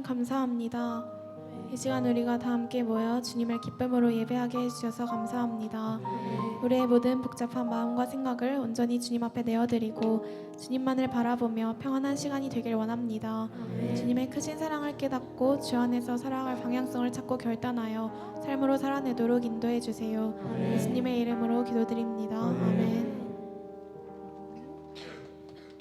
하나님 감사합니다. 이 시간 우리가 다 함께 모여 주님을 기쁨으로 예배하게 해주셔서 감사합니다. 우리의 모든 복잡한 마음과 생각을 온전히 주님 앞에 내어드리고 주님만을 바라보며 평안한 시간이 되길 원합니다. 주님의 크신 사랑을 깨닫고 주 안에서 살아갈 방향성을 찾고 결단하여 삶으로 살아내도록 인도해 주세요. 예수님의 이름으로 기도드립니다. 아멘.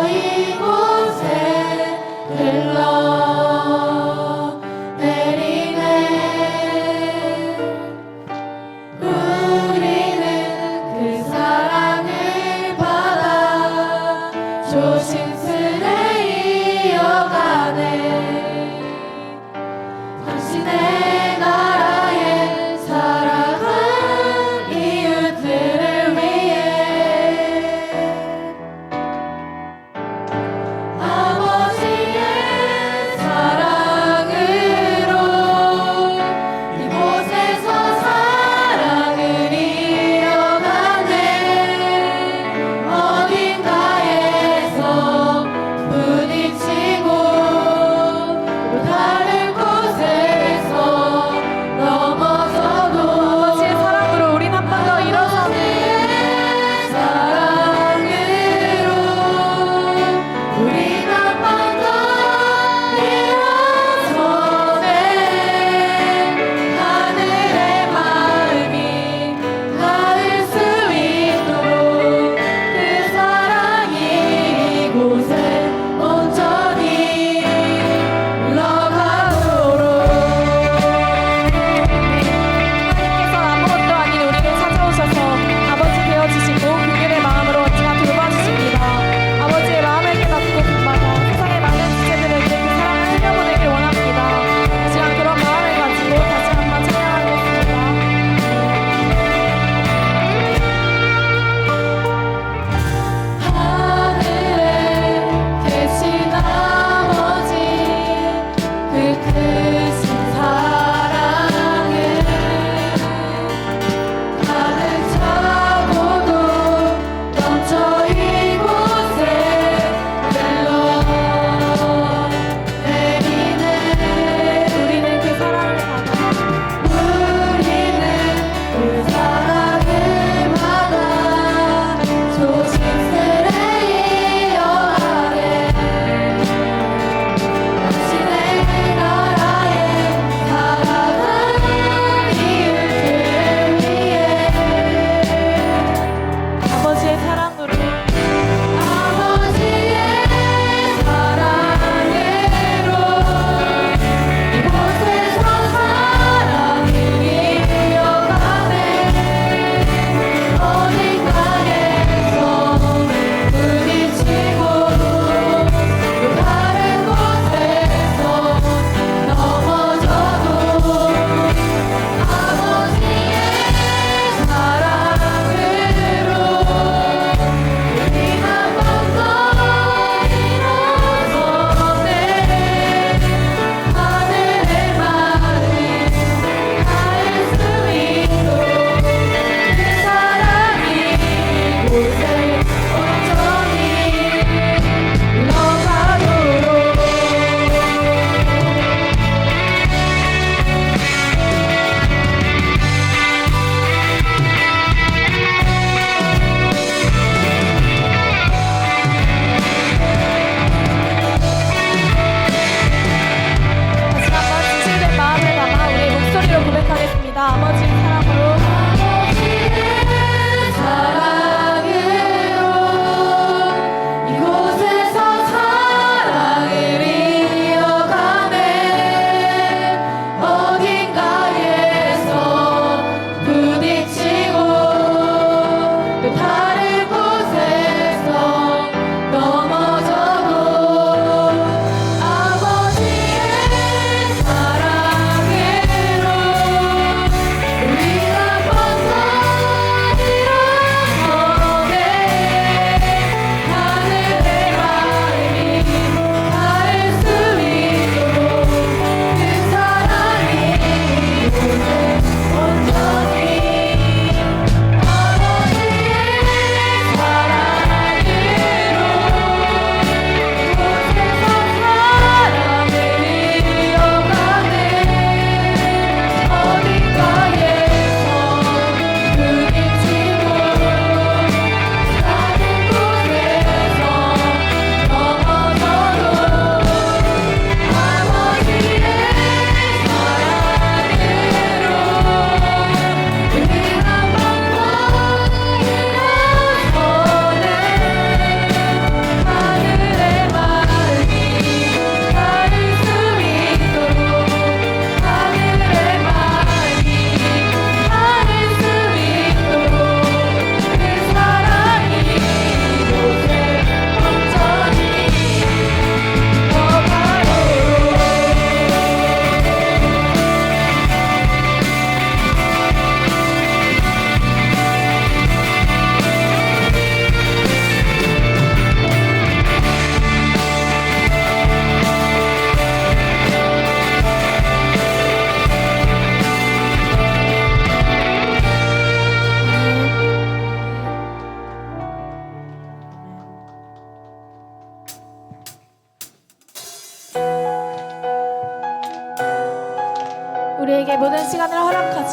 이곳에 흘러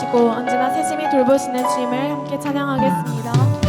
허락하시고 언제나 세심히 돌보시는 주님을 함께 찬양하겠습니다.